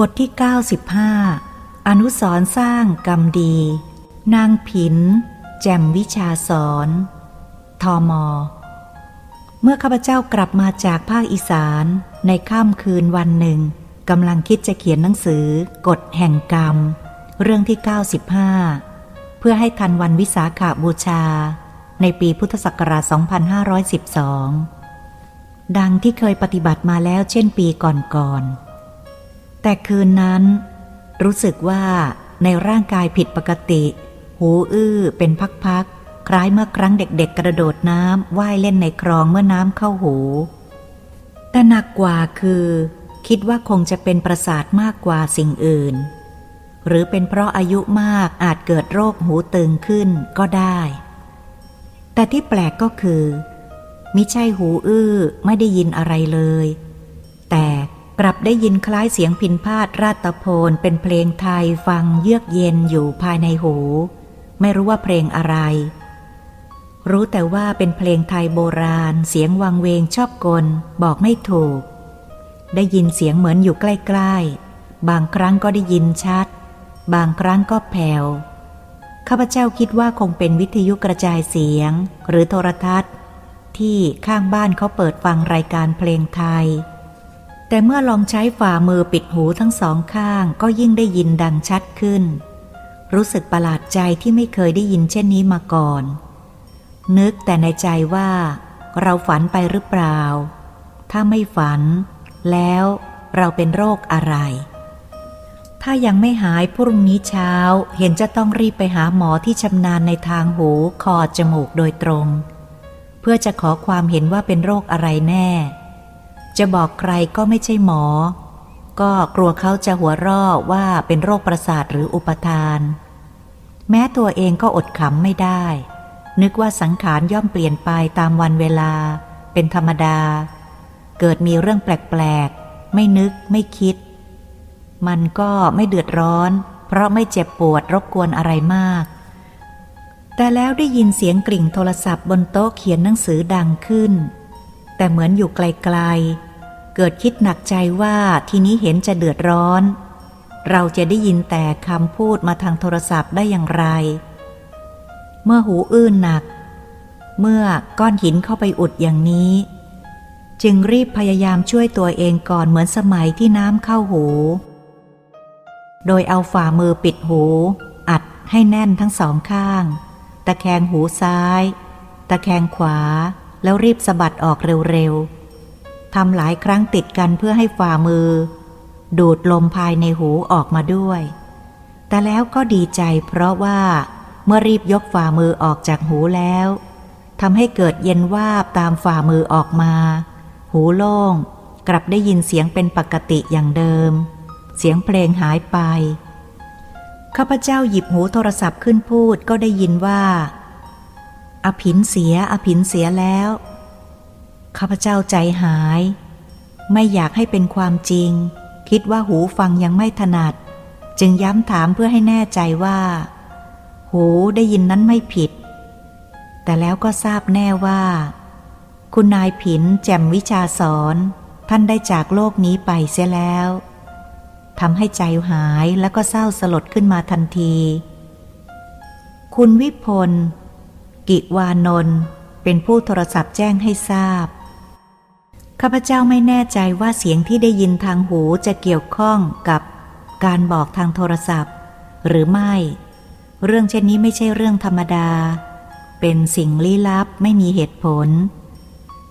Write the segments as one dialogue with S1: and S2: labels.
S1: บทที่ 95 อนุสรสร้างกรรมดี นางผิน แจ่มวิชาสอนทอมอ เมื่อข้าพเจ้ากลับมาจากภาคอีสานในค่ำคืนวันหนึ่งกำลังคิดจะเขียนหนังสือกฎแห่งกรรม เรื่องที่ 95 เพื่อให้ทันวันวิสาขาบูชา ในปีพุทธศักราช 2512 ดังที่เคยปฏิบัติมาแล้วเช่นปีก่อนๆ แต่คืนนั้น รู้สึกว่าในร่างกายผิดปกติ หูอื้อเป็นพักๆ คล้ายเมื่อครั้งเด็กๆ กระโดดน้ำว่ายเล่นในคลองเมื่อน้ำเข้าหู แต่หนักกว่าคือ คิดว่าคงจะเป็นประสาทมากกว่าสิ่งอื่น หรือเป็นเพราะอายุมากอาจเกิดโรคหูตึงขึ้นก็ได้ แต่ที่แปลกก็คือมิใช่หูอื้อไม่ได้ยินอะไรเลย แต่ กลับได้ยินคล้ายเสียงพินพาดราตโพนเป็นเพลงไทยฟังเยือกเย็นอยู่ภายในหู ไม่รู้ว่าเพลงอะไร รู้แต่ว่าเป็นเพลงไทยโบราณ เสียงวังเวงชอบกล บอกไม่ถูก ได้ยินเสียงเหมือนอยู่ใกล้ๆ บางครั้งก็ได้ยินชัด บางครั้งก็แผ่วข้าพเจ้าคิดว่าคงเป็นวิทยุกระจายเสียง หรือโทรทัศน์ ที่ข้างบ้านเขาเปิดฟังรายการเพลงไทย แต่เมื่อลองใช้ฝ่ามือปิดหูทั้งสองข้างก็ยิ่งได้ยินดังชัดขึ้น รู้สึกประหลาดใจที่ไม่เคยได้ยินเช่นนี้มาก่อน นึกแต่ในใจว่า เราฝันไปหรือเปล่า ถ้าไม่ฝัน แล้วเราเป็นโรคอะไร ถ้ายังไม่หายพรุ่งนี้เช้าเห็นจะต้องรีบไปหาหมอที่ชำนาญในทางหูคอจมูกโดยตรง เพื่อจะขอความเห็นว่าเป็นโรคอะไรแน่ จะบอกใครก็ไม่ใช่หมอ ก็กลัวเขาจะหัวราะว่าเป็นโรคประสาทหรืออุปทาน แม้ตัวเองก็อดขำไม่ได้ นึกว่าสังขารย่อมเปลี่ยนไปตามวันเวลา เป็นธรรมดา เกิดมีเรื่องแปลกๆ ไม่นึกไม่คิด มันก็ไม่เดือดร้อน เพราะไม่เจ็บปวดรบกวนอะไรมาก แต่แล้วได้ยินเสียงกริ่งโทรศัพท์บนโต๊ะเขียนหนังสือดังขึ้น แต่เหมือนอยู่ไกลๆ เกิดคิดหนักใจว่าทีนี้เห็นจะเดือดร้อน เราจะได้ยินแต่คำพูดมาทางโทรศัพท์ได้อย่างไร เมื่อหูอื้นหนัก เมื่อก้อนหินเข้าไปอุดอย่างนี้ จึงรีบพยายามช่วยตัวเองก่อนเหมือนสมัยที่น้ำเข้าหู โดยเอาฝ่ามือปิดหู อัดให้แน่นทั้งสองข้าง ตะแคงหูซ้าย ตะแคงขวา แล้วรีบสะบัดออกเร็วๆทำหลายครั้งติดกันเพื่อให้ฝ่ามือ ดูดลมภายในหูออกมาด้วย แต่แล้วก็ดีใจเพราะว่าเมื่อรีบยกฝ่ามือออกจากหูแล้วทำให้เกิดเย็นวาบตามฝ่ามือออกมา หูโล่ง กลับได้ยินเสียงเป็นปกติอย่างเดิม เสียงเพลงหายไป ข้าพเจ้าหยิบหูโทรศัพท์ขึ้นพูดก็ได้ยินว่า อภินเสียอภินเสียแล้วข้าพเจ้าใจหาย ไม่อยากให้เป็นความจริง คิดว่าหูฟังยังไม่ถนัด จึงย้ำถามเพื่อให้แน่ใจว่า หูได้ยินนั้นไม่ผิด แต่แล้วก็ทราบแน่ว่า คุณนายผินแจ่มวิชาสอนท่านได้จากโลกนี้ไปเสียแล้วทำให้ใจหายแล้วก็เศร้าสลดขึ้นมาทันที คุณวิพล กิวานนท์เป็นผู้โทรศัพท์แจ้งให้ทราบ ข้าพเจ้าไม่แน่ใจว่าเสียงที่ได้ยินทางหูจะเกี่ยวข้องกับการบอกทางโทรศัพท์ หรือไม่ เรื่องเช่นนี้ไม่ใช่เรื่องธรรมดา เป็นสิ่งลี้ลับไม่มีเหตุผล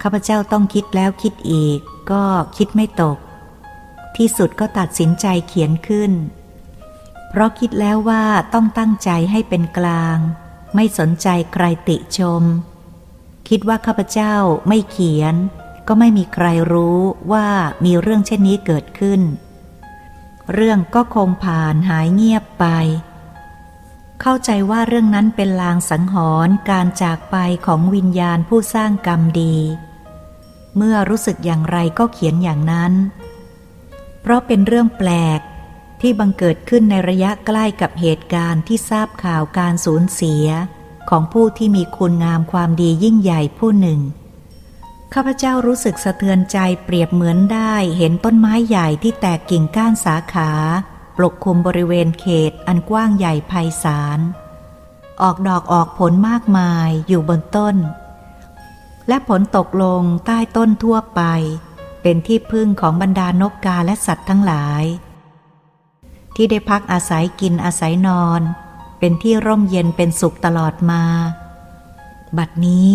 S1: ข้าพเจ้าต้องคิดแล้วคิดอีก ก็คิดไม่ตก ที่สุดก็ตัดสินใจเขียนขึ้น เพราะคิดแล้วว่าต้องตั้งใจให้เป็นกลาง ไม่สนใจใครติชม คิดว่าข้าพเจ้าไม่เขียน ก็ไม่มีใครรู้ว่ามีเรื่องเช่นนี้เกิดขึ้น เรื่องก็คงผ่านหายเงียบไป เข้าใจว่าเรื่องนั้นเป็นลางสังหรณ์การจากไปของวิญญาณผู้สร้างกรรมดี เมื่อรู้สึกอย่างไรก็เขียนอย่างนั้น เพราะเป็นเรื่องแปลก ที่บังเกิดขึ้นในระยะใกล้กับเหตุการณ์ที่ทราบข่าวการสูญเสีย ของผู้ที่มีคุณงามความดียิ่งใหญ่ผู้หนึ่ง ข้าพเจ้ารู้สึกสะเทือนใจเปรียบเหมือนได้เห็นต้นไม้ใหญ่ที่แตกกิ่งก้านสาขา ปกคลุมบริเวณเขตอันกว้างใหญ่ไพศาล ออกดอกออกผลมากมายอยู่บนต้น และผลตกลงใต้ต้นทั่วไป เป็นที่พึ่งของบรรดานกกาและสัตว์ทั้งหลาย ที่ได้พักอาศัยกินอาศัยนอน เป็นที่ร่มเย็นเป็นสุขตลอดมา บัดนี้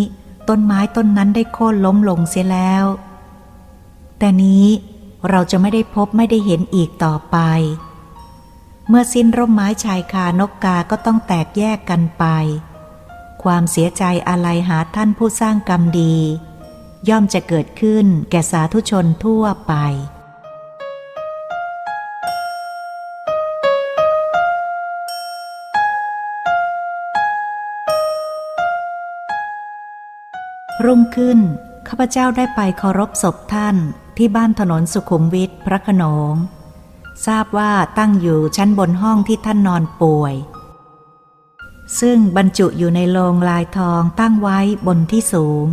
S1: ต้นไม้ต้นนั้นได้โค่นล้มลงเสียแล้ว แต่นี้เราจะไม่ได้พบไม่ได้เห็นอีกต่อไป เมื่อสิ้นร่มไม้ชายคานกกาก็ต้องแตกแยกกันไป ความเสียใจอะไรหาท่านผู้สร้างกรรมดี ย่อมจะเกิดขึ้นแก่สาธุชนทั่วไป รุ่งขึ้น ข้าพเจ้าได้ไปเคารพศพท่านที่บ้านถนนสุขุมวิทพระขนง ทราบว่าตั้งอยู่ชั้นบนห้องที่ท่านนอนป่วย ซึ่งบรรจุอยู่ในโลงลายทองตั้งไว้บนที่สูง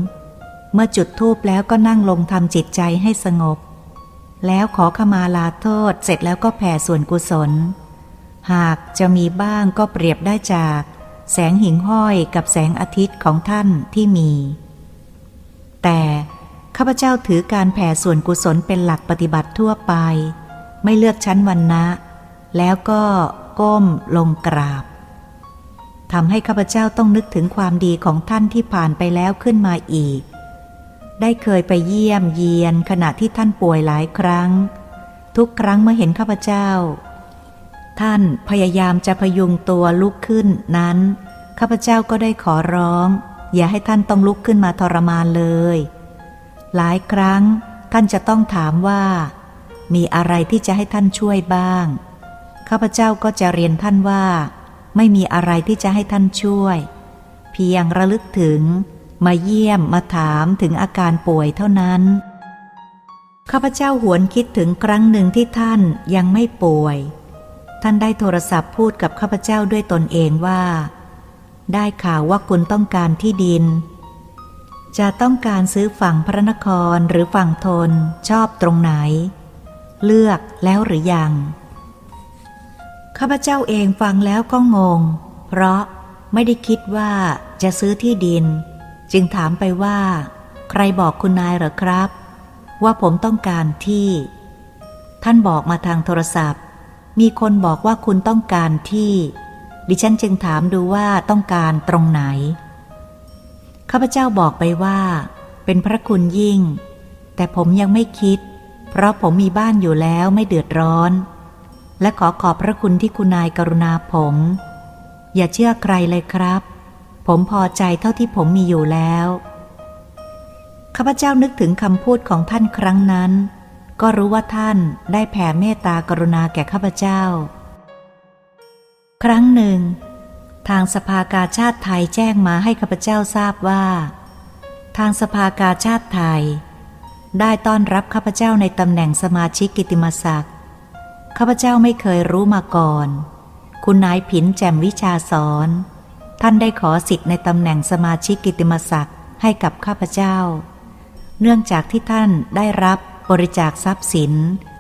S1: เมื่อจุดธูปแล้วก็นั่งลงทำจิตใจให้สงบ แล้วขอขมาลาโทษเสร็จแล้วก็แผ่ส่วนกุศล หากจะมีบ้างก็เปรียบได้จาก แสงหิ่งห้อยกับแสงอาทิตย์ของท่านที่มี แต่ข้าพเจ้าถือการแผ่ส่วนกุศลเป็นหลักปฏิบัติทั่วไป ไม่เลือกชั้นวันนะ แล้วก็ก้มลงกราบทำให้ข้าพเจ้าต้องนึกถึงความดีของท่านที่ผ่านไปแล้วขึ้นมาอีก ได้เคยไปเยี่ยมเยียนขณะที่ท่านป่วยหลายครั้ง ทุกครั้งเมื่อเห็นข้าพเจ้า ท่านพยายามจะพยุงตัวลุกขึ้นนั้น ข้าพเจ้าก็ได้ขอร้อง อย่าให้ท่านต้องลุกขึ้นมาทรมานเลย หลายครั้งท่านจะต้องถามว่า มีอะไรที่จะให้ท่านช่วยบ้าง ข้าพเจ้าก็จะเรียนท่านว่า ไม่มีอะไรที่จะให้ท่านช่วย เพียงระลึกถึง มาเยี่ยมมาถามถึงอาการป่วยเท่านั้น ข้าพเจ้าหวนคิดถึงครั้งหนึ่งที่ท่านยังไม่ป่วย ท่านได้โทรศัพท์พูดกับข้าพเจ้าด้วยตนเองว่า ได้ข่าวว่าคุณต้องการที่ดิน จะต้องการซื้อฝั่งพระนครหรือฝั่งทนชอบตรงไหน เลือกแล้วหรือยัง ข้าพเจ้าเองฟังแล้วก็งง เพราะไม่ได้คิดว่าจะซื้อที่ดิน จึงถามไปว่า ใครบอกคุณนายเหรอครับ ว่าผมต้องการที่ ท่านบอกมาทางโทรศัพท์ มีคนบอกว่าคุณต้องการที่ ดิฉันจึงถามดูว่าต้องการตรงไหน ข้าพเจ้าบอกไปว่า เป็นพระคุณยิ่ง แต่ผมยังไม่คิด เพราะผมมีบ้านอยู่แล้วไม่เดือดร้อน และขอขอบพระคุณที่คุณนายกรุณาผม อย่าเชื่อใครเลยครับ ผมพอใจเท่าที่ผมมีอยู่แล้ว ข้าพเจ้านึกถึงคำพูดของท่านครั้งนั้น ก็รู้ว่าท่านได้แผ่เมตตากรุณาแก่ข้าพเจ้า ครั้งหนึ่ง ทางสภากาชาติไทยแจ้งมาให้ข้าพเจ้าทราบว่า ทางสภากาชาติไทย ได้ต้อนรับข้าพเจ้าในตำแหน่งสมาชิกกิติมศักดิ์ข้าพเจ้าไม่เคยรู้มาก่อน คุณนายผินแจ่มวิชาสอนท่านได้ขอสิทธิ์ในตำแหน่งสมาชิกกิติมศักดิ์ให้กับข้าพเจ้า เนื่องจากที่ท่านได้รับบริจาคทรัพย์สิน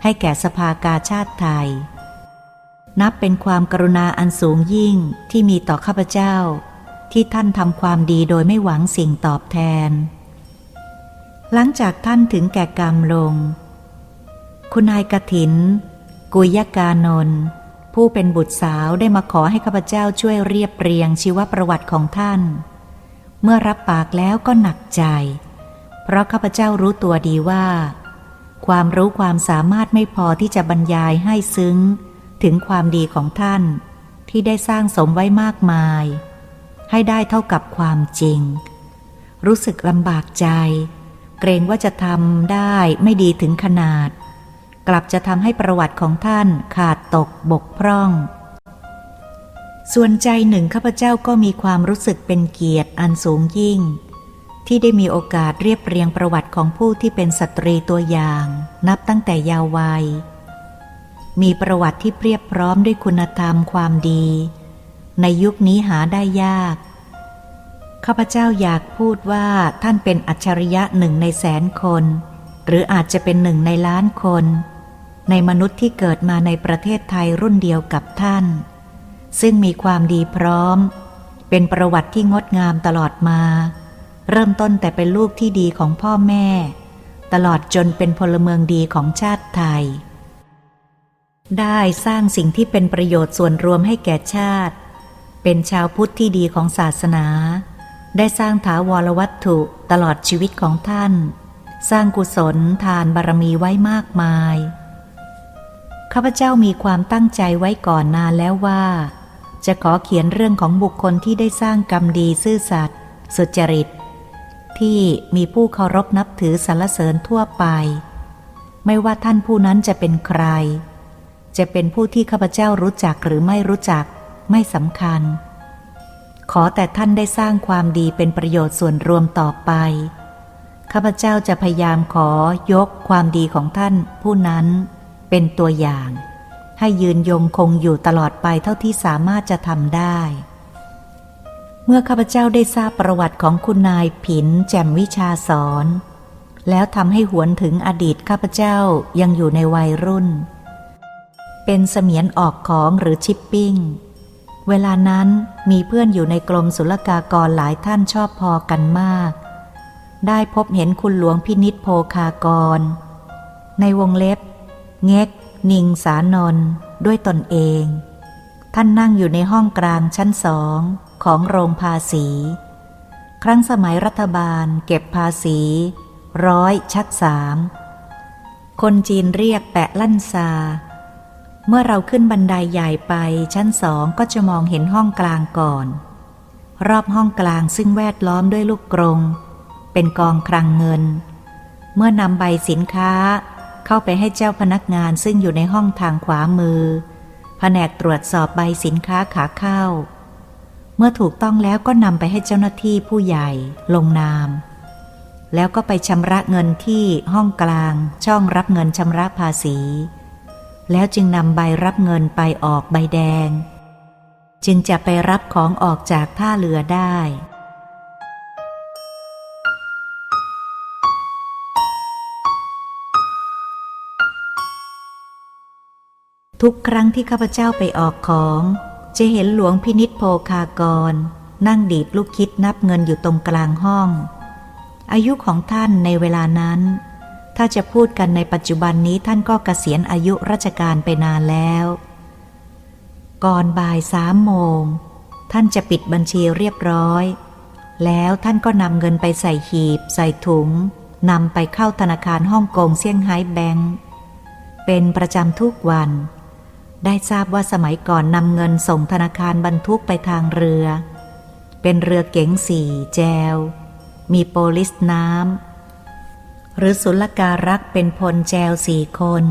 S1: ให้แก่สภากาชาติไทย นับเป็นความกรุณาอันสูงยิ่งที่มีต่อข้าพเจ้า ที่ท่านทำความดีโดยไม่หวังสิ่งตอบแทน หลังจากท่านถึงแก่กรรมลง คุณนายกถิน กุยกานนท์ผู้เป็นบุตรสาวได้มาขอให้ข้าพเจ้าช่วยเรียบเรียงชีวประวัติของท่าน เมื่อรับปากแล้วก็หนักใจ เพราะข้าพเจ้ารู้ตัวดีว่า ความรู้ความสามารถไม่พอที่จะบรรยายให้ซึ้ง ถึงความดีของท่านที่ได้สร้างสมไว้มากมาย ให้ได้เท่ากับความจริง รู้สึกลำบากใจ เกรงว่าจะทำได้ไม่ดีถึงขนาด กลับจะทำให้ประวัติของท่านขาดตกบกพร่อง ส่วนใจหนึ่งข้าพเจ้าก็มีความรู้สึกเป็นเกียรติอันสูงยิ่ง ที่ได้มีโอกาสเรียบเรียงประวัติของผู้ที่เป็นสตรีตัวอย่าง นับตั้งแต่ยาววัย มีประวัติที่เพียบพร้อมด้วยคุณธรรมความดี ในยุคนี้หาได้ยาก ข้าพเจ้าอยากพูดว่าท่านเป็นอัจฉริยะหนึ่งในแสนคน หรืออาจจะเป็นหนึ่งในล้านคน ในมนุษย์ที่เกิดมาในประเทศไทยรุ่นเดียวกับท่าน ซึ่งมีความดีพร้อม เป็นประวัติที่งดงามตลอดมา เริ่มต้นแต่เป็นลูกที่ดีของพ่อแม่ ตลอดจนเป็นพลเมืองดีของชาติไทย ได้สร้างสิ่งที่เป็นประโยชน์ส่วนรวมให้แก่ชาติ เป็นชาวพุทธที่ดีของศาสนา ได้สร้างถาวรวัตถุตลอดชีวิตของท่าน สร้างกุศลทานบารมีไว้มากมาย ข้าพเจ้ามีความตั้งใจไว้ก่อนนานแล้วว่า จะขอเขียนเรื่องของบุคคลที่ได้สร้างกรรมดีซื่อสัตย์สุจริต ที่มีผู้เคารพนับถือสรรเสริญทั่วไป ไม่ว่าท่านผู้นั้นจะเป็นใคร จะเป็นผู้ที่ข้าพเจ้ารู้จักหรือไม่รู้จักไม่สำคัญ ขอแต่ท่านได้สร้างความดีเป็นประโยชน์ส่วนรวมต่อไป ข้าพเจ้าจะพยายามขอยกความดีของท่านผู้นั้นเป็นตัวอย่าง ให้ยืนยงคงอยู่ตลอดไปเท่าที่สามารถจะทำได้ เมื่อข้าพเจ้าได้ทราบประวัติของคุณนายผินแจ่มวิชาสอน แล้วทำให้หวนถึงอดีตข้าพเจ้ายังอยู่ในวัยรุ่น เป็นเสมียนออกของหรือชิปปิ้ง เวลานั้นมีเพื่อนอยู่ในกรมศุลกากรหลายท่านชอบพอกันมาก ได้พบเห็นคุณหลวงพินิษโพคากร ในวงเล็บ เง็ก นิงสานนด้วยตนเอง ท่านนั่งอยู่ในห้องกลางชั้นสองของโรงภาษี ครั้งสมัยรัฐบาลเก็บภาษี ร้อยชักสาม คนจีนเรียกแปะลั่นซา เมื่อเราขึ้นบันไดใหญ่ไปชั้นสองก็จะมองเห็นห้องกลางก่อน รอบห้องกลางซึ่งแวดล้อมด้วยลูกกรง เป็นกองคลังเงิน เมื่อนำใบสินค้าเข้าไปให้เจ้าพนักงานซึ่งอยู่ในห้องทางขวามือ แผนกตรวจสอบใบสินค้าขาเข้า เมื่อถูกต้องแล้วก็นำไปให้เจ้าหน้าที่ผู้ใหญ่ลงนาม แล้วก็ไปชำระเงินที่ห้องกลางช่องรับเงินชำระภาษี แล้วจึงนำใบรับเงินไปออกใบแดง จึงจะไปรับของออกจากท่าเรือได้ ทุกครั้งที่ข้าพเจ้าไปออกของ จะเห็นหลวงพินิษโพคากร นั่งดีดลูกคิดนับเงินอยู่ตรงกลางห้อง อายุของท่านในเวลานั้น ถ้าจะพูดกันในปัจจุบันนี้ท่านก็เกษียณอายุราชการไปนานแล้ว ก่อนบ่ายสามโมง ท่านจะปิดบัญชีเรียบร้อย แล้วท่านก็นำเงินไปใส่หีบ ใส่ถุงนำไปเข้าธนาคารฮ่องกงเซี่ยงไฮ้แบงก์เป็นประจำทุกวัน ได้ทราบว่าสมัยก่อนนำเงินส่งธนาคารบรรทุกไปทางเรือ เป็นเรือเก๋งสี่แจว มีโปลิสน้ำ หรือศุลการักษ์เป็นพลแจวสี่คน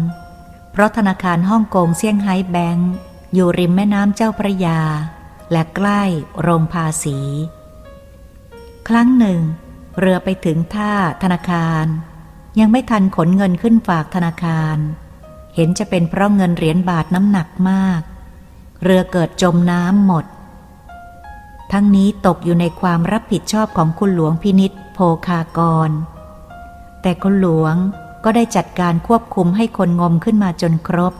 S1: เพราะธนาคารฮ่องกงเซี่ยงไฮ้แบงก์อยู่ริมแม่น้ำเจ้าพระยา และใกล้โรงภาษี ครั้งหนึ่ง เรือไปถึงท่าธนาคาร ยังไม่ทันขนเงินขึ้นฝากธนาคาร เห็นจะเป็นเพราะเงินเหรียญบาทน้ำหนักมาก เรือเกิดจมน้ำหมด ทั้งนี้ตกอยู่ในความรับผิดชอบของคุณหลวงพินิษโพคากร แต่คุณหลวงก็ได้จัดการควบคุมให้คนงมขึ้นมาจนครบ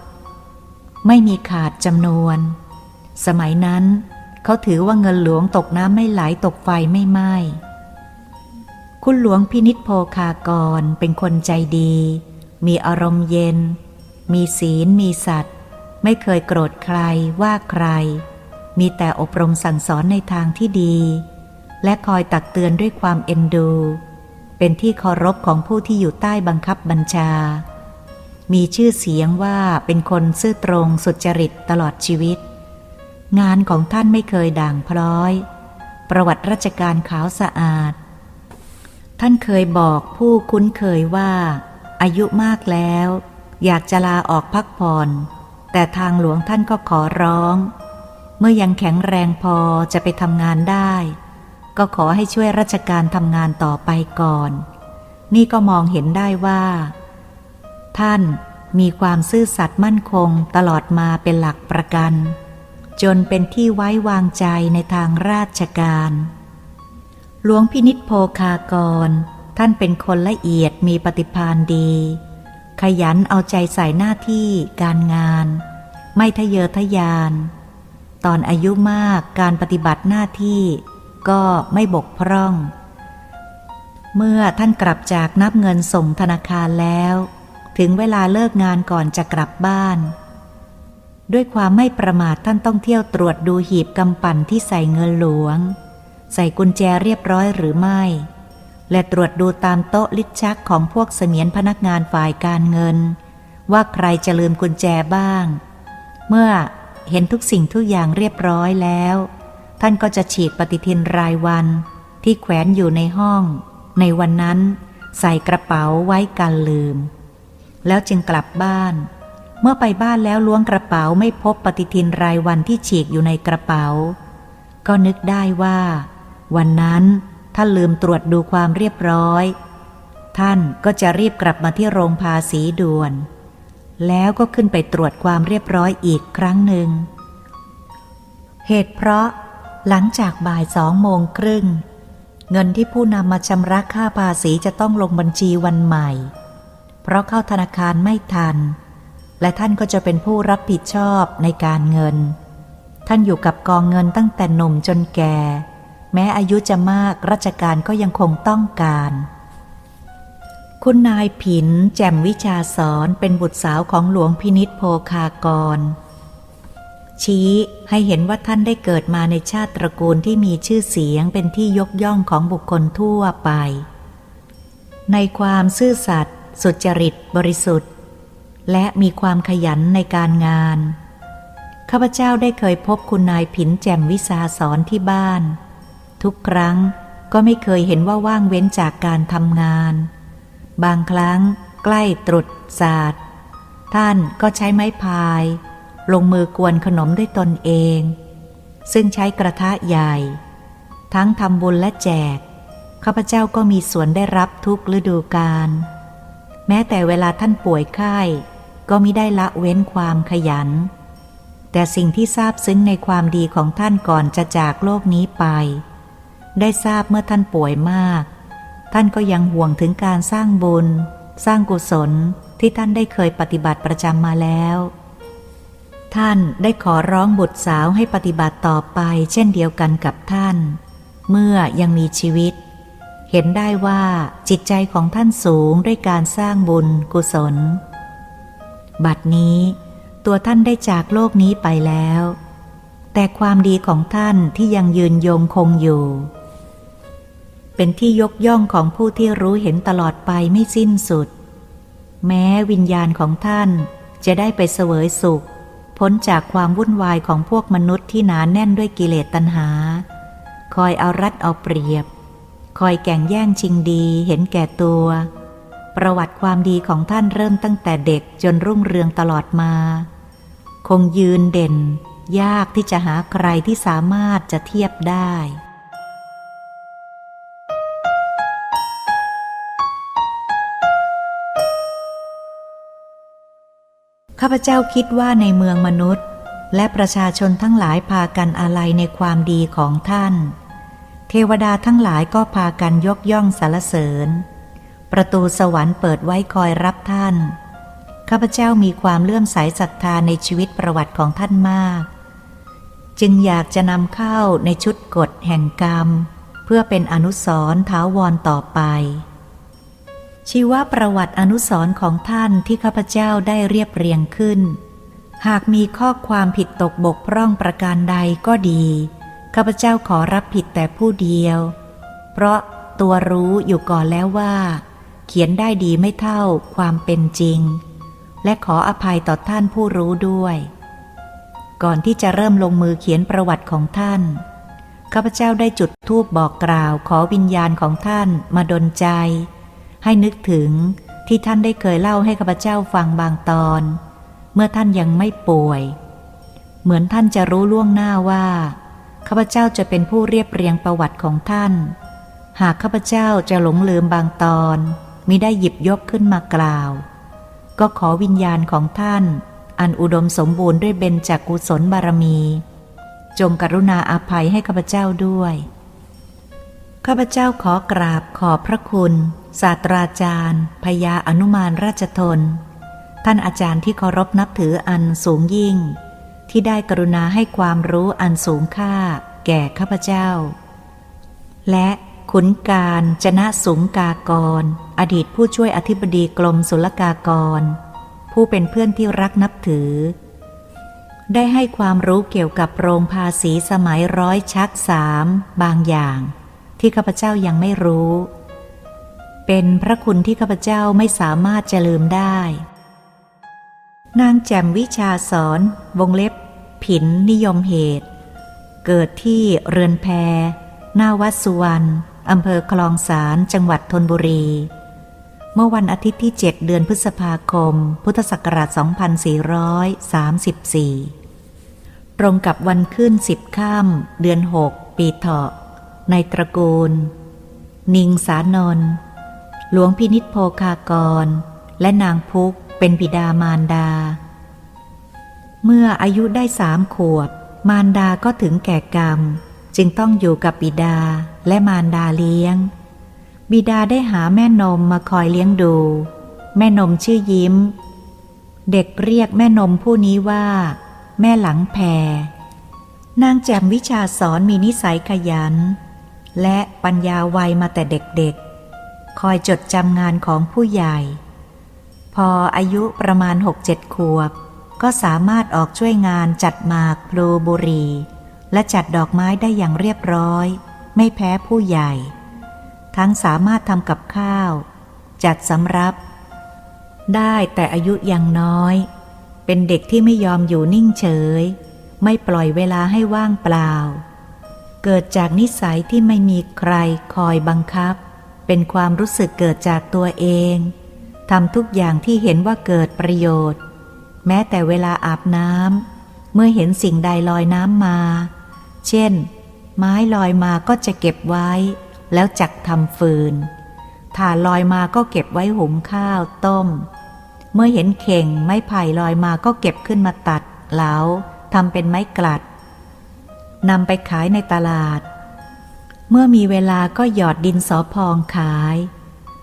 S1: ไม่มีขาดจำนวน สมัยนั้นเขาถือว่าเงินหลวงตกน้ำไม่ไหลตกไฟไม่ไหม้คุณหลวงพินิษโพคากรเป็นคนใจดี มีอารมณ์เย็น มีศีล มีสัตว์ ไม่เคยโกรธใครว่าใคร มีแต่อบรมสั่งสอนในทางที่ดี และคอยตักเตือนด้วยความเอ็นดู เป็นที่เคารพของผู้ที่อยู่ใต้บังคับบัญชา มีชื่อเสียงว่าเป็นคนซื่อตรงสุจริตตลอดชีวิต งานของท่านไม่เคยด่างพร้อย ประวัติราชการขาวสะอาด ท่านเคยบอกผู้คุ้นเคยว่า อายุมากแล้ว อยากจะลาออกพักผ่อน แต่ทางหลวงท่านก็ขอร้อง เมื่อยังแข็งแรงพอจะไปทำงานได้ ก็ขอให้ช่วยราชการทำงานต่อไปก่อน นี่ก็มองเห็นได้ว่า ท่านมีความซื่อสัตย์มั่นคงตลอดมาเป็นหลักประกัน จนเป็นที่ไว้วางใจในทางราชการ หลวงพินิษโพคากร ท่านเป็นคนละเอียดมีปฏิภาณดี ขยันเอาใจใส่หน้าที่การงาน ไม่ทะเยอทะยาน ตอนอายุมากการปฏิบัติหน้าที่ ก็ไม่บกพร่อง เมื่อท่านกลับจากนับเงินส่งธนาคารแล้ว ถึงเวลาเลิกงานก่อนจะกลับบ้าน ด้วยความไม่ประมาทท่านต้องเที่ยวตรวจดูหีบกำปั่นที่ใส่เงินหลวง ใส่กุญแจเรียบร้อยหรือไม่ และตรวจดูตามโต๊ะลิ้นชักของพวกเสมียนพนักงานฝ่ายการเงิน ว่าใครจะลืมกุญแจบ้าง เมื่อเห็นทุกสิ่งทุกอย่างเรียบร้อยแล้ว ท่านก็จะฉีดปฏิทินรายวันที่แขวนอยู่ในห้อง ในวันนั้นใส่กระเป๋าไว้กันลืม แล้วจึงกลับบ้าน เมื่อไปบ้านแล้วล้วงกระเป๋าไม่พบปฏิทินรายวันที่ฉีกอยู่ในกระเป๋า ก็นึกได้ว่า วันนั้นท่านลืมตรวจดูความเรียบร้อย ท่านก็จะรีบกลับมาที่โรงภาษีด่วน แล้วก็ขึ้นไปตรวจความเรียบร้อยอีกครั้งหนึ่ง เหตุเพราะ หลังจากบ่ายสองโมงครึ่ง เงินที่ผู้นำมาชำระค่าภาษีจะต้องลงบัญชีวันใหม่ เพราะเข้าธนาคารไม่ทัน และท่านก็จะเป็นผู้รับผิดชอบในการเงิน ท่านอยู่กับกองเงินตั้งแต่หนุ่มจนแก่ แม้อายุจะมากราชการก็ยังคงต้องการ คุณนายผินแจ่มวิชาสอนเป็นบุตรสาวของหลวงพินิษโพคากร ชี้ให้เห็นว่าท่านได้เกิดมาในชาติตระกูลที่มีชื่อเสียงเป็นที่ยกย่องของบุคคลทั่วไป ในความซื่อสัตย์สุจริตบริสุทธิ์ และมีความขยันในการงาน ข้าพเจ้าได้เคยพบคุณนายผินแจ่มวิสาสอนที่บ้าน ทุกครั้งก็ไม่เคยเห็นว่าว่างเว้นจากการทำงาน บางครั้ง ใกล้ตรุษศาสตร์ ท่านก็ใช้ไม้พาย ลงมือกวนขนมด้วยตนเอง ซึ่งใช้กระทะใหญ่ ทั้งทำบุญและแจก ข้าพเจ้าก็มีส่วนได้รับทุกฤดูกาลแม้แต่เวลาท่านป่วยไข้ก็มิได้ละเว้นความขยัน แต่สิ่งที่ทราบซึ้งในความดีของท่านก่อนจะจากโลกนี้ไป ได้ทราบเมื่อท่านป่วยมาก ท่านก็ยังห่วงถึงการสร้างบุญ สร้างกุศลที่ท่านได้เคยปฏิบัติประจำมาแล้ว ท่านได้ขอร้องบุตรสาวให้ปฏิบัติต่อไปเช่นเดียวกันกับท่าน เมื่อยังมีชีวิต เห็นได้ว่าจิตใจของท่านสูงด้วยการสร้างบุญกุศล บัดนี้ตัวท่านได้จากโลกนี้ไปแล้ว แต่ความดีของท่านที่ยังยืนยงคงอยู่ เป็นที่ยกย่องของผู้ที่รู้เห็นตลอดไปไม่สิ้นสุด แม้วิญญาณของท่านจะได้ไปเสวยสุข พ้นจากความวุ่นวายของพวกมนุษย์ที่หนาแน่นด้วยกิเลสตัณหา คอยเอารัดเอาเปรียบ คอยแก่งแย่งชิงดีเห็นแก่ตัว ประวัติความดีของท่านเริ่มตั้งแต่เด็กจนรุ่งเรืองตลอดมา คงยืนเด่น ยากที่จะหาใครที่สามารถจะเทียบได้ ข้าพเจ้าคิดว่าในเมืองมนุษย์ และประชาชนทั้งหลายพากันอะไรในความดีของท่าน เทวดาทั้งหลายก็พากันยกย่องสรรเสริญ ประตูสวรรค์เปิดไว้คอยรับท่าน ข้าพเจ้ามีความเลื่อมใสศรัทธาในชีวิตประวัติของท่านมาก จึงอยากจะนำเข้าในชุดกฎแห่งกรรม เพื่อเป็นอนุสรณ์ท้าวรต่อไป ชีวประวัติอนุสรณ์ของท่านที่ข้าพเจ้าได้เรียบเรียงขึ้น หากมีข้อความผิดตกบกพร่องประการใดก็ดี ข้าพเจ้าขอรับผิดแต่ผู้เดียว เพราะตัวรู้อยู่ก่อนแล้วว่า เขียนได้ดีไม่เท่าความเป็นจริง และขออภัยต่อท่านผู้รู้ด้วย ก่อนที่จะเริ่มลงมือเขียนประวัติของท่านข้าพเจ้าได้จุดธูปบอกกล่าวขอวิญญาณของท่านมาดลใจ ให้นึกถึงที่ท่านได้เคยเล่าให้ข้าพเจ้าฟังบางตอน เมื่อท่านยังไม่ป่วย เหมือนท่านจะรู้ล่วงหน้าว่าข้าพเจ้าจะเป็นผู้เรียบเรียงประวัติของท่าน หากข้าพเจ้าจะหลงลืมบางตอนมิได้หยิบยกขึ้นมากล่าว ก็ขอวิญญาณของท่าน อันอุดมสมบูรณ์ด้วยเบญจกุศลบารมี จงกรุณาอาภัยให้ข้าพเจ้าด้วยข้าพเจ้าขอกราบขอบพระคุณ ศาสตราจารย์พญาอนุมานราชทน ท่านอาจารย์ที่เคารพนับถืออันสูงยิ่ง ที่ได้กรุณาให้ความรู้อันสูงค่าแก่ข้าพเจ้า และขุนการจนะสุงกากร อดีตผู้ช่วยอธิบดีกรมศุลกากร ผู้เป็นเพื่อนที่รักนับถือ ได้ให้ความรู้เกี่ยวกับโรงภาษีสมัยร้อยชักสามบางอย่าง ที่ข้าพเจ้ายังไม่รู้ เป็นพระคุณที่ข้าพเจ้าไม่สามารถจะลืมได้ นางแจ่มวิชาสอน วงเล็บ ผินนิยมเหตุ เกิดที่เรือนแพหน้าวัดสุวรรณอำเภอคลองสารจังหวัดธนบุรี เมื่อวันอาทิตย์ที่ 7 เดือนพฤษภาคม พุทธศักราช 2434 ตรงกับวันขึ้นสิบข้ามเดือน 6 ปีเถาะ ในตระกูล นิงสานนท์ หลวงพินิษโพคากร และนางพุกเป็นบิดามารดา เมื่ออายุได้สามขวบ มารดาก็ถึงแก่กรรม จึงต้องอยู่กับบิดาและมารดาเลี้ยง บิดาได้หาแม่นมมาคอยเลี้ยงดู แม่นมชื่อยิ้ม เด็กเรียกแม่นมผู้นี้ว่า แม่หลังแพรนางแจ่มวิชาสอนมีนิสัยขยัน และปัญญาไวมาแต่เด็กๆ คอยจดจำงานของผู้ใหญ่ พออายุประมาณหกเจ็ดขวบ ก็สามารถออกช่วยงานจัดหมากพลูบุรี และจัดดอกไม้ได้อย่างเรียบร้อย ไม่แพ้ผู้ใหญ่ ทั้งสามารถทำกับข้าว จัดสำรับ ได้แต่อายุยังน้อย เป็นเด็กที่ไม่ยอมอยู่นิ่งเฉย ไม่ปล่อยเวลาให้ว่างเปล่า เกิดจากนิสัยที่ไม่มีใครคอยบังคับ เป็นความรู้สึกเกิดจากตัวเองทำทุกอย่างที่เห็นว่าเกิดประโยชน์ แม้แต่เวลาอาบน้ำเมื่อเห็นสิ่งใดลอยน้ำมา เช่น ไม้ลอยมาก็จะเก็บไว้ แล้วจักทำฟืนถ่านลอยมาก็เก็บไว้หุงข้าวต้ม เมื่อเห็นเข่งไม้ไผ่ลอยมาก็เก็บขึ้นมาตัดเหลาทำเป็นไม้กลัดนำไปขายในตลาด เมื่อมีเวลาก็หยอดดินสอพองขาย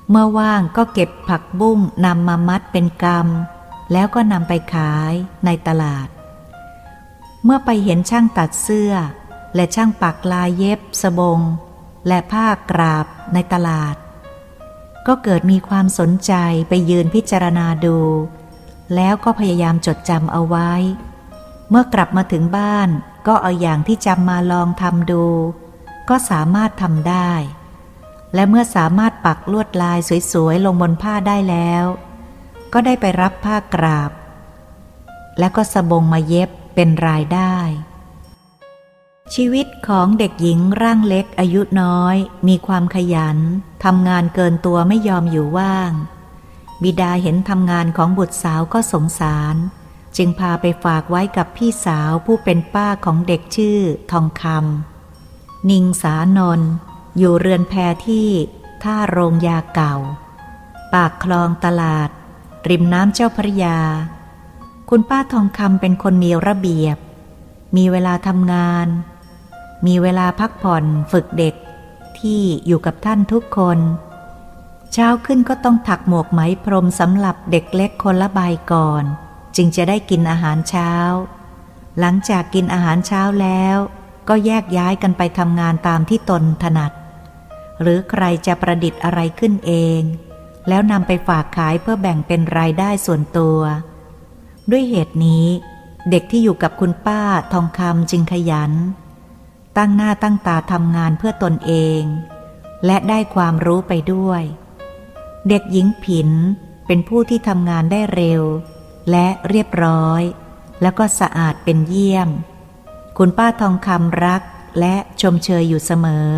S1: เมื่อว่างก็เก็บผักบุ้งนำมามัดเป็นกำแล้วก็นำไปขายในตลาด เมื่อไปเห็นช่างตัดเสื้อ และช่างปักลายเย็บสบง และผ้ากราบในตลาด ก็เกิดมีความสนใจไปยืนพิจารณาดู แล้วก็พยายามจดจำเอาไว้ เมื่อกลับมาถึงบ้านก็เอาอย่างที่จำมาลองทำดู ก็สามารถทำได้ และเมื่อสามารถปักลวดลายสวยๆ ลงบนผ้าได้แล้ว ก็ได้ไปรับผ้ากราบ แล้วก็สบงมาเย็บเป็นรายได้ ชีวิตของเด็กหญิงร่างเล็กอายุน้อย มีความขยันทำงานเกินตัวไม่ยอมอยู่ว่าง บิดาเห็นทำงานของบุตรสาวก็สงสารจึงพาไปฝากไว้กับพี่สาวผู้เป็นป้าของเด็กชื่อทองคำ นิงสานนอยู่เรือนแพที่ท่าโรงยาเก่า ปากคลองตลาด ริมน้ำเจ้าพระยา คุณป้าทองคำเป็นคนมีระเบียบ มีเวลาทำงาน มีเวลาพักผ่อนฝึกเด็กที่อยู่กับท่านทุกคน เช้าขึ้นก็ต้องถักหมวกไหมพรมสำหรับเด็กเล็กคนละใบก่อน จึงจะได้กินอาหารเช้า หลังจากกินอาหารเช้าแล้ว ก็แยกย้ายกันไปทำงานตามที่ตนถนัด หรือใครจะประดิษฐ์อะไรขึ้นเอง แล้วนำไปฝากขายเพื่อแบ่งเป็นรายได้ส่วนตัว ด้วยเหตุนี้ เด็กที่อยู่กับคุณป้าทองคำจึงขยัน ตั้งหน้าตั้งตาทำงานเพื่อตนเอง และได้ความรู้ไปด้วย เด็กหญิงผินเป็นผู้ที่ทำงานได้เร็ว และเรียบร้อย แล้วก็สะอาดเป็นเยี่ยม คุณป้าทองคำรักและชมเชยอยู่เสมอ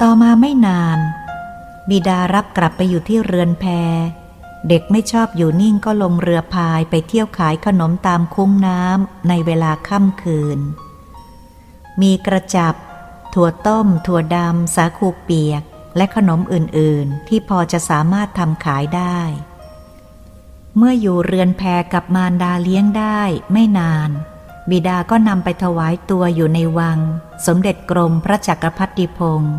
S1: ต่อมาไม่นาน บิดารับกลับไปอยู่ที่เรือนแพ เด็กไม่ชอบอยู่นิ่งก็ลงเรือพายไปเที่ยวขายขนมตามคุ้งน้ำในเวลาค่ำคืน มีกระจับ ถั่วต้ม ถั่วดำ สาคูเปียก และขนมอื่นๆ ที่พอจะสามารถทำขายได้ เมื่ออยู่เรือนแพกับมารดาเลี้ยงได้ไม่นาน บิดาก็นำไปถวายตัวอยู่ในวัง สมเด็จกรมพระจักรพรรดิพงศ์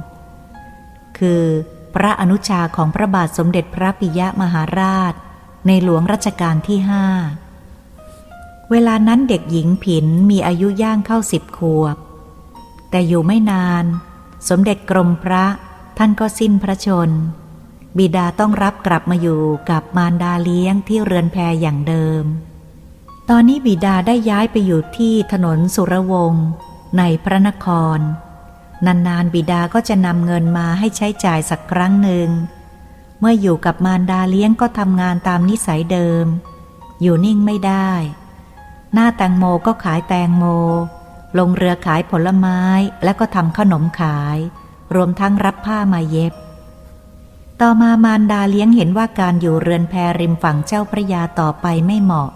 S1: คือพระอนุชาของพระบาทสมเด็จพระปิยมหาราช ในหลวงรัชกาลที่ห้าเวลานั้นเด็กหญิงผินมีอายุย่างเข้าสิบขวบ แต่อยู่ไม่นาน สมเด็จกรมพระ ท่านก็สิ้นพระชน บิดาต้องรับกลับมาอยู่กับมารดาเลี้ยงที่เรือนแพอย่างเดิม ตอนนี้บิดาได้ย้ายไปอยู่ที่ถนนสุรวงศ์ในพระนคร นานๆบิดาก็จะนำเงินมาให้ใช้จ่ายสักครั้งหนึ่ง เมื่ออยู่กับมารดาเลี้ยงก็ทำงานตามนิสัยเดิม อยู่นิ่งไม่ได้ หน้าแตงโมก็ขายแตงโม ลงเรือขายผลไม้แล้วก็ทำขนมขาย รวมทั้งรับผ้ามาเย็บ ต่อมามารดาเลี้ยงเห็นว่าการอยู่เรือนแพริมฝั่งเจ้าพระยาต่อไปไม่เหมาะ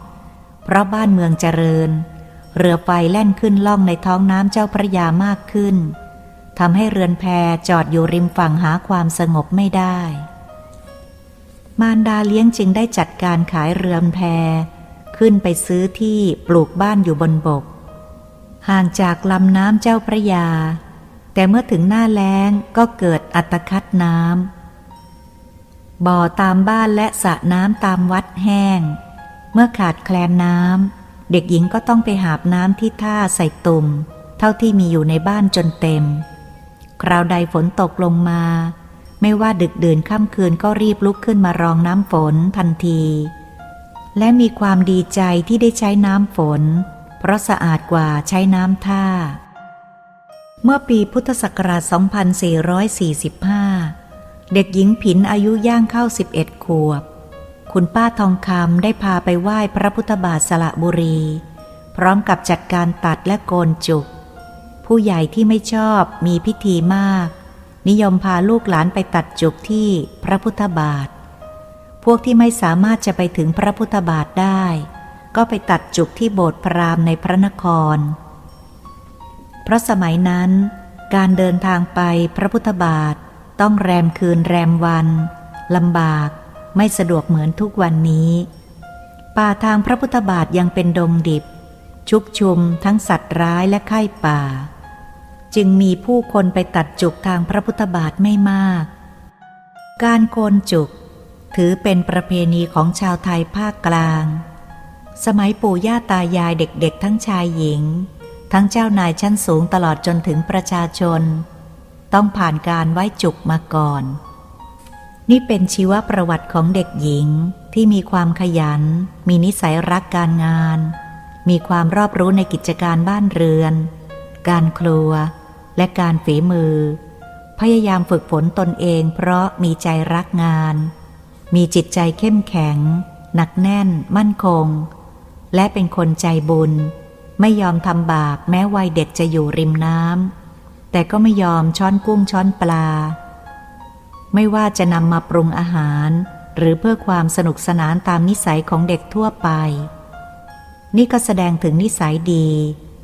S1: เพราะบ้านเมืองเจริญ เรือไฟแล่นขึ้นล่องในท้องน้ำเจ้าพระยามากขึ้นทำให้เรือนแพจอดอยู่ริมฝั่งหาความสงบไม่ได้ มารดาเลี้ยงจึงได้จัดการขายเรือนแพ ขึ้นไปซื้อที่ปลูกบ้านอยู่บนบก ห่างจากลำน้ำเจ้าพระยา แต่เมื่อถึงหน้าแล้งก็เกิดอัตคัดน้ำบ่อตามบ้านและสระน้ำตามวัดแห้ง เมื่อขาดแคลนน้ำเด็กหญิงก็ต้องไปหาบน้ำที่ท่าใส่ตุ่ม เท่าที่มีอยู่ในบ้านจนเต็ม คราวใดฝนตกลงมา ไม่ว่าดึกเดื่นค่ำคืนก็รีบลุกขึ้นมารองน้ำฝนทันที และมีความดีใจที่ได้ใช้น้ำฝน เพราะสะอาดกว่าใช้น้ำท่า เมื่อปีพุทธศักราช 2445 เด็กหญิงผินอายุย่างเข้า 11 ขวบ คุณป้าทองคำได้พาไปไหว้พระพุทธบาทสระบุรี พร้อมกับจัดการตัดและโกนจุก ผู้ใหญ่ที่ไม่ชอบมีพิธีมาก นิยมพาลูกหลานไปตัดจุกที่พระพุทธบาท พวกที่ไม่สามารถจะไปถึงพระพุทธบาทได้ ก็ไปตัดจุกที่โบสถ์พราหมณ์ในพระนคร เพราะสมัยนั้นการเดินทางไปพระพุทธบาทต้องแรมคืนแรมวันลำบากไม่สะดวกเหมือนทุกวันนี้ ป่าทางพระพุทธบาทยังเป็นดงดิบ ชุกชุมทั้งสัตว์ร้ายและไข้ป่า จึงมีผู้คนไปตัดจุกทางพระพุทธบาทไม่มาก การโกนจุก ถือเป็นประเพณีของชาวไทยภาคกลาง สมัยปู่ย่าตายายเด็กๆ ทั้งชายหญิง ทั้งเจ้านายชั้นสูงตลอดจนถึงประชาชน ต้องผ่านการไว้จุกมาก่อน นี่เป็นชีวประวัติของเด็กหญิงที่มีความขยัน มีนิสัยรักการงาน มีความรอบรู้ในกิจการบ้านเรือน การครัว และการฝีมือ พยายามฝึกฝนตนเองเพราะมีใจรักงาน มีจิตใจเข้มแข็ง หนักแน่น มั่นคง และเป็นคนใจบุญ ไม่ยอมทำบาปแม้วัยเด็กจะอยู่ริมน้ำแต่ก็ไม่ยอมช้อนกุ้งช้อนปลา ไม่ว่าจะนำมาปรุงอาหาร หรือเพื่อความสนุกสนานตามนิสัยของเด็กทั่วไป นี่ก็แสดงถึงนิสัยดี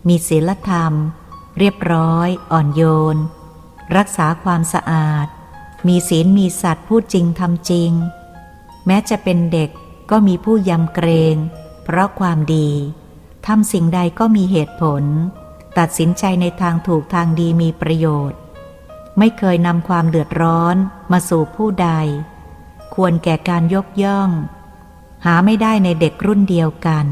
S1: มีศีลธรรม เรียบร้อย อ่อนโยน รักษาความสะอาด มีศีลมีสัตว์พูดจริงทำจริง แม้จะเป็นเด็กก็มีผู้ยำเกรง เพราะความดี ทำสิ่งใดก็มีเหตุผล ตัดสินใจในทางถูกทางดีมีประโยชน์ ไม่เคยนำความเดือดร้อนมาสู่ผู้ใด ควรแก่การยกย่อง หาไม่ได้ในเด็กรุ่นเดียวกัน